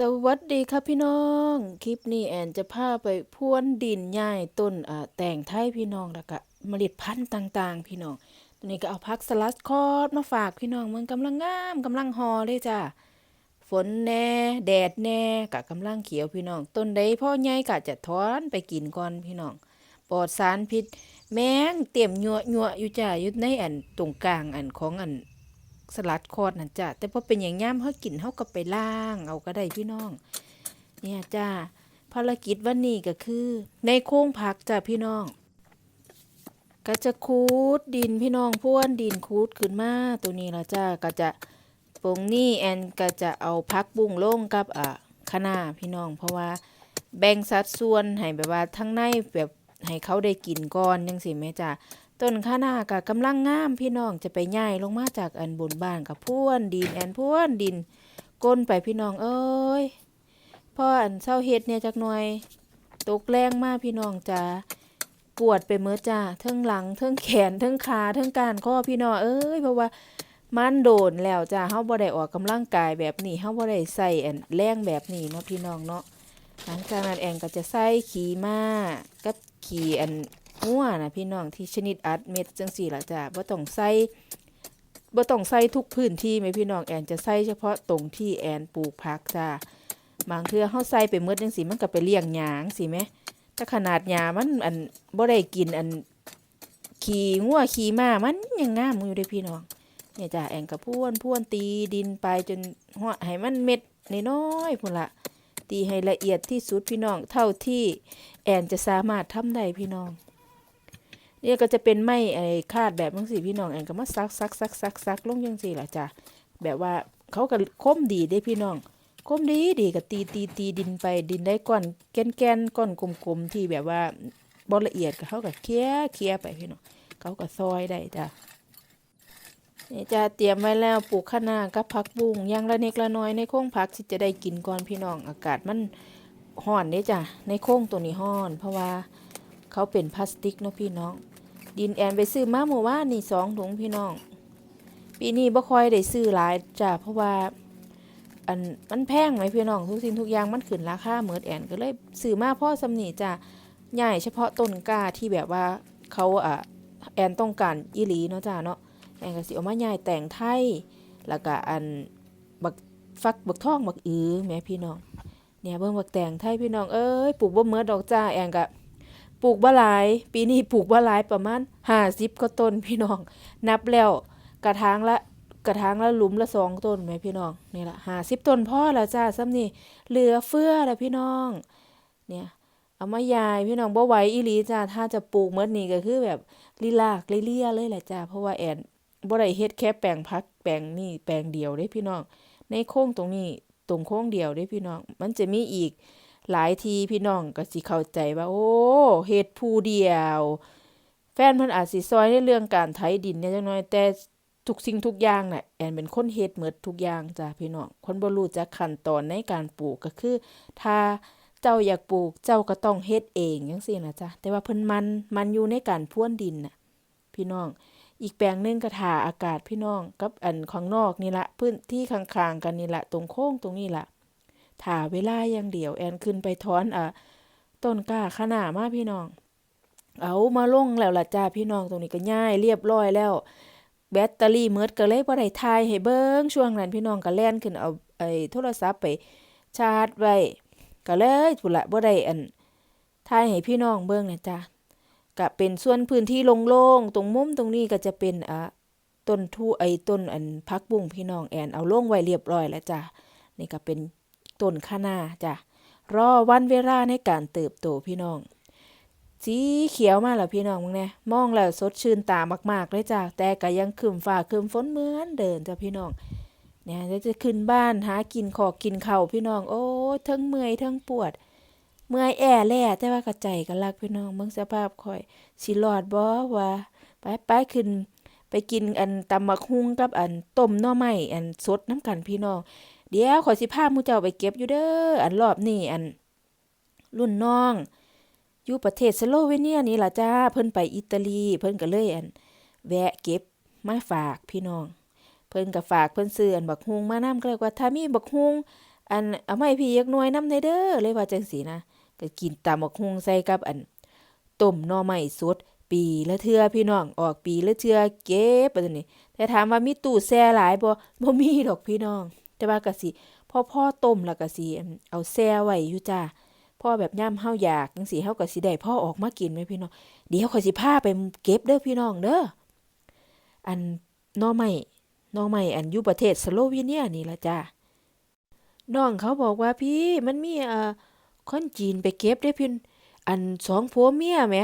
สวัสดีครับพี่น้อง คลิปนี้แอนจะพาไปพรวนดินหญ้ายต้นแต่งไทยพี่น้องแล้วก็เมล็ดพันธุ์ต่าง ๆ พี่น้องตัวนี้ก็เอาพักสลัดคอดมาฝากพี่น้องมันกำลังงามกำลังฮอเลยจ้าฝนแน่แดดแน่กะกำลังเขียวพี่น้อง ต้นใดพ่อใหญ่กะจะถอนไปกินก่อนพี่น้อง ปลอดสารพิษ แมงเต็มยัวยัวอยู่จ้าอยู่ในอันตรงกลางอันของอัน สลัดคอดนั่นจ้ะแต่พอเป็นอย่างย่ามเขากินเขาก็ไปล่าง เอาก็ได้พี่น้อง เนี่ยจ้าภารกิจวันนี้ก็คือ ในโค้งผักจ้ะพี่น้อง ก็จะคูดดินพี่น้องพ่วนดินคูดขึ้นมาตัวนี้ละจ้าก็จะปรงนี่แอนก็จะเอาพักบุ้งลงกับอะคะน้าพี่น้อง เพราะว่าแบ่งสัดส่วนให้แบบว่าทั้งในแบบให้เขาได้กินก่อนยังสิแม่จ้า ต้นข้าหน้ากับกำลังงามพี่น้องจะไปย่ายลงมาจากอันบนบ้านกับพ่วนดินแอนพ่วนดินก้นไปพี่น้องเอ้ยพ่ออันเศร้าเฮ็ดเนี่ยจักหน่อยตกแรงมากพี่น้องจ้าปวดไปเมื่อจ้าเทั้งหลังเทั้งแขนเทั้งขาเทั้งการข้อพี่น้องเอ้ยเพราะว่ามันโดนแล้วจ้าเฮาบ่ได้ออกกำลังกายแบบนี้เฮาบ่ได้ใส่อันแรงแบบนี้เนาะพี่น้องเนาะหลังจากนั้นแอนก็จะใส่ขี่ม้ากับขี่อัน หัวนะพี่น้องที่ชนิดอัดเม็ดจังสี่ละจ้ะบ่ต้องใส่บ่ต้องใส่ทุกพื้นที่ไหมพี่น้องแอนจะใส่เฉพาะตรงที่แอนปลูกผักจ้าบางเทื่อเฮาใส่ไปหมดจังสี่มันก็ไปเลี้ยงหยางสิแหมถ้าขนาดหญ้ามันอันบ่ได้กินอันขี่งัวขี่ม้ามันยังงามอยู่เด้พี่น้องเนี่ยจ้าแอนก็พ่วนพ่วนตีดินไปจนหัวให้มันเม็ดน้อยๆพุ่นละตีให้ละเอียดที่สุดพี่น้องเท่าที่แอนจะสามารถทำได้พี่น้อง เนี่ยก็จะเป็นไม้ไอ้คาดแบบจังสี่พี่น้องแอนก็มาซักซักซักซักซักลงจังสี่ละจ้ะแบบว่าเขาก็คมดีได้พี่น้องคมดีดีก็ตีตีตีดินไปดินได้ก้อนแกนแกนก้อนกลมๆที่แบบว่าบ่ละเอียดก็เขาก็เคี่ยเคี่ยไปพี่น้องเขาก็ซอยได้จ้ะนี่จะเตรียมไว้แล้วปลูกคะน้ากับผักบุ้งย่างละเน็กละน้อยในโค้งผักที่จะได้กินก่อนพี่น้องอากาศมันห้อนเด้จ้ะในโค้งตัวนี้ห้อน เพราะว่าเขาเป็นพลาสติกเนาะพี่น้อง ดินแอนไปซื้อมาเมื่อวานนี่สองถุงพี่น้อง ปีนี้บ่ค่อยได้ซื้อหลายจ้ะเพราะว่าอันมันแพงไหมพี่น้องทุกสิ่งทุกอย่างมันขึ้นราคาเหมือนแอนก็เลยซื้อมาพ่อสำนีจ้ะใหญ่เฉพาะต้นกล้าที่แบบว่าเขาอะแอนต้องการอีหลีเนาะจ้ะเนาะแอนก็สิเอามาใหญ่แต่งไทยแล้วก็อันบักฟักบักทองบักอือแม่พี่น้องเนี่ยเบิ่งบักแต่งไทยพี่น้องเอ้ยปลูกบ่เมือดอกจ้าแอนก็ ปลูกบ่หลาย ปีนี้ปลูกบ่หลายประมาณห้าสิบก็ต้นพี่น้อง นับแล้วกระถางละกระถางละหลุมละสองต้นไหมพี่น้องนี่ละห้าสิบต้นพ่อละจ้าซ้ำนี่เหลือเฟือละพี่น้อง เนี่ยเอามายายพี่น้องบ่ไหวอีหลีจ้าถ้าจะปลูกเมื่อนี้ก็คือแบบลีลากเลี่ยเลยแหละจ้าเพราะว่าแอนบ่ได้เฮ็ดแค่แปลงพักแปลงนี่แปลงเดียวเด้พี่น้อง ในโค้งตรงนี้ตรงโค้งเดียวเด้พี่น้อง มันจะมีอีก หลายทีพี่น้องก็สิเข้าใจว่าโอ้เฮ็ดผู้เดียว แฟนเพิ่นอาจสิซอยในเรื่องการไถดินเนี่ยจังน้อยแต่ทุกสิ่งทุกอย่างน่ะแอนเป็นคนเฮ็ดหมดทุกอย่างจ้ะพี่น้องคนบ่รู้จักขั้นตอนในการปลูกก็คือ ถ้าเจ้าอยากปลูกเจ้าก็ต้องเฮ็ดเองจังซี่นะจ้ะแต่ว่าเพิ่นมันมันอยู่ในการพรวนดินน่ะพี่น้องอีกแปลงนึงก็ถ่าอากาศพี่น้องกับอันข้างนอกนี่ละพื้นที่ข้างๆกันนี่ละตรงโค้งตรงนี้ละ ถ่าเวลาอย่างเดียวแอนขึ้นไปถอนอะต้นกล้าขนามาพี่น้อง เอามาลงแล้วล่ะจ้าพี่น้องตรงนี้ก็ง่าย เรียบร้อยแล้ว แบตเตอรี่เมิดก็เลยบ่ได้ถ่ายให้เบิ่งช่วงนั้นพี่น้องก็แล่นขึ้นเอาไอ้โทรศัพท์ไปชาร์จไว้ก็เลยพุ่นละบ่ได้อันถ่ายให้พี่น้องเบิ่งนะจ้าก็เป็นส่วนพื้นที่โล่งๆตรงมุมตรงนี้ก็จะเป็นอะต้นทูไอ้ต้นอันพักบุ้งพี่น้องแอนเอาลงไว้เรียบร้อยแล้วจ้านี่ก็เป็น ต้นคะนาจ้ะรอวันเวลาในการเติบโตพี่น้อง สีเขียวมาแล้วพี่น้องมึงเนี่ยมองแล้วสดชื่นตามาก ๆ เลยจ้ะแต่ก็ยังคืมฟ้าคืมฝนเหมือนเดิมจ้ะพี่น้องเนี่ยจะขึ้นบ้านหากินขอกินเข่าพี่น้อง โอ้ทั้งเมื่อยทั้งปวด เมื่อยแอ่แล่แต่ว่ากระใจก็รักพี่น้องเบิ่งสภาพข่อยสิรอดบ่ว่าไปไปขึ้น ไปกินอันตำบักฮุ่งกับอันต้มหน่อไม้อันสดน้ำกันพี่น้อง เดี๋ยวขอสิพาหมู่เจ้าไปเก็บอยู่เด้ออันรอบนี้อัน รุ่นน้องอยู่ประเทศสโลเวเนียนี่ล่ะจ้าเพิ่นไปอิตาลี เพิ่นก็เลยอัน แวะเก็บมาฝากพี่น้อง เพิ่นก็ฝากเพิ่นซื้ออันบักฮุงมานำก็เลยว่าถ้ามีบักฮุงอันเอาไมาให้พี่ยักหน่วยนำได้เด้อเลยว่าจังซี่นะก็กินตำบักหุ่งใส่กับอันต้มหน่อไม้สดปีละเทื่อพี่น้องออกปีละเทื่อเก็บบัดนี้แต่ถามว่ามีตู้แช่หลายบ่บ่มีดอกพี่น้อง แต่ว่าก็สิพ่อพ่อต้มแล้วก็สิเอาแช่ไว้อยู่จ้าพ่อแบบยามเฮาอยากจังซี่เฮาก็สิได้พ่อออกมากินแม่พี่น้องเดี๋ยวข้อยสิพาไปเก็บเด้อพี่น้องเด้ออันน่อไม้หน่อไม้อันอยู่ประเทศสโลวีเนียนี่ล่ะจ้าน้องเขาบอกว่าพี่มันมีเอ่อคนจีนไปเก็บได้พี่อันสองผัวเมียแหม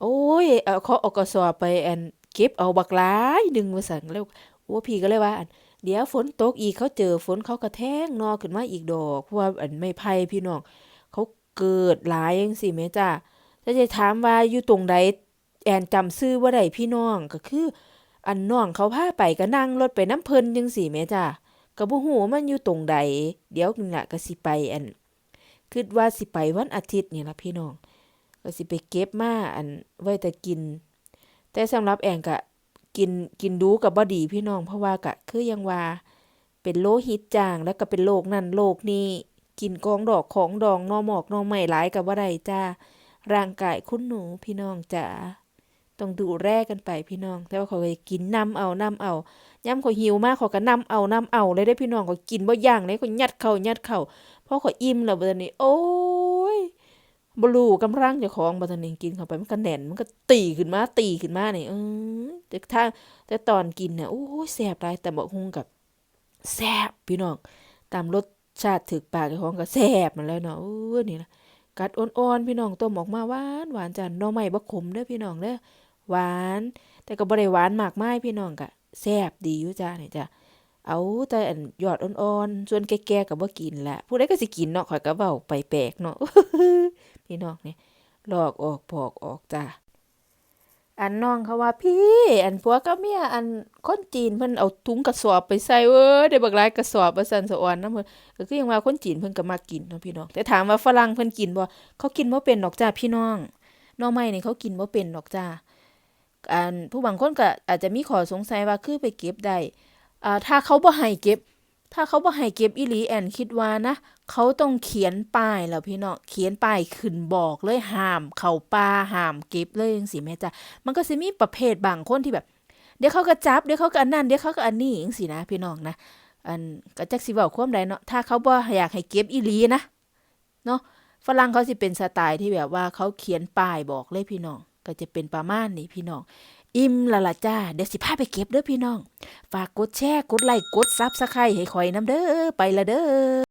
โอ้ยเอ่อเขาเอากระสอบไปอันเก็บเอาบักหลายหนึงว่าซั่นแล้วโอ้พี่ก็เลยว่าอัน เดี๋ยวฝนตกอีกเขาเจอฝนเขาก็แทงนอขึ้นมาอีกดอกเพราะว่าอันไม้ไผ่พี่น้องเขาเกิดหลายจังซี่แหมจ้าถ้าจะถามว่าอยู่ตรงใดแอนจำชื่อบ่ได้พี่น้องก็คือ อันน้องเขาพาไปก็นั่งรถไปน้ำเพิ่นจังซี่แหมจ้าก็บ่ฮู้มันอยู่ตรงใดเดี๋ยวนี่ล่ะก็สิไปอันคิดว่าสิไปวันอาทิตย์นี่ล่ะพี่น้องก็สิไปเก็บมาอันไว้แต่กิน แต่สำหรับแองก็ กินกินดูก็บ่ดีพี่น้อง เพราะว่าก็คือยังว่าเป็นโลหิตจางแล้วก็เป็นโรคนั่นโรคนี้กินของดอกของดองนอหมอกนอไม้หลายก็บ่ได้จ้าร่างกายคุณหนูพี่น้องจ๋าต้องดูแลกันไปพี่น้อง แต่ว่าเขาก็กินน้ำเอาน้ำเอาย่ำเขาหิวมากเขาก็น้ำเอาน้ำเอาเลยได้พี่น้องเขากินบ่ย่างเลยเขายัดเข้ายัดเข้าเพราะเขาอิ่มแล้วบัดนี้โอ้ บ่รู้กำลังจ้าของบัดนี้กินเข้าไปมันก็แน่นมันก็ตีขึ้นมาตีขึ้นมาเนี่ยเออแต่ถ้าแต่ตอนกินน่ะโอ้ยแซบหลายแต่บักฮุงกับแซบพี่น้องตามรสชาติถึกปากเจ้าของก็แซบมันแล้วเนาะเออนี่ละกัดอ่อนๆพี่น้องต้มออกมาหวานหวานจันน่อไม้บ่ขมเด้อพี่น้องเด้อหวาน แต่ก็บ่ได้หวานมากมายพี่น้องก็แซบดีอยู่จ้าเนี่ยจ้ะเอาแต่อันยอดอ่อนๆส่วนแก่ๆก็บ่กินละผู้ใดก็สิกินเนาะข่อยก็เว้าไปแปลกเนาะ พี่น้องนี่ยหลอกออกปอกออกจ้าอันน้องเขาว่าพี่ อันผัวกับเมียอันคนจีนเพิ่นเอาถุงกระสอบไปใส่เว้ยได้บักหลายกระสอบว่าซั่นสะอ่อนนำเพิ่นก็คือยังว่าคนจีนเพิ่นก็มักกินเนาะพี่น้องแต่ถามว่าฝรั่งเพิ่นกินบ่เขากินบ่เป็นดอกจ้าพี่น้องน่องไม้นี่เขากินบ่เป็นดอกจ้าอันผู้บางคนก็อาจจะมีข้อสงสัยว่าคือไปเก็บได้อ่าถ้าเขาบ่ให้เก็บ ถ้าเขาบ่ให้เก็บอีหลีแอนคิดว่านะ เขาต้องเขียนป้ายแล้วพี่น้องเขียนป้ายขึ้นบอกเลยห้าม เข้าป่าห้ามเก็บเลยจังซี่แม่จ้ะมันก็สิมีประเภทบางคนที่แบบ เดี๋ยวเขาก็จับเดี๋ยวเขาก็อันนั้นเดี๋ยวเขาก็อันนี้จังซี่นะ พี่น้องนะอันก็จักสิเว้าความใดเนาะถ้าเขาบ่อยากให้เก็บอีหลีนะเนาะฝรั่งเขาสิเป็นสไตล์ที่แบบว่าเขาเขียนป้ายบอกเลยพี่น้องก็จะเป็นประมาณนี้พี่น้อง อิ่มละละจ้า เดี๋ยวสิพาไปเก็บเด้อพี่น้อง ฝากกดแชร์ กดไลค์ กดซับสไคร้ให้ข่อยน้ำเด้อ ไปละเด้อ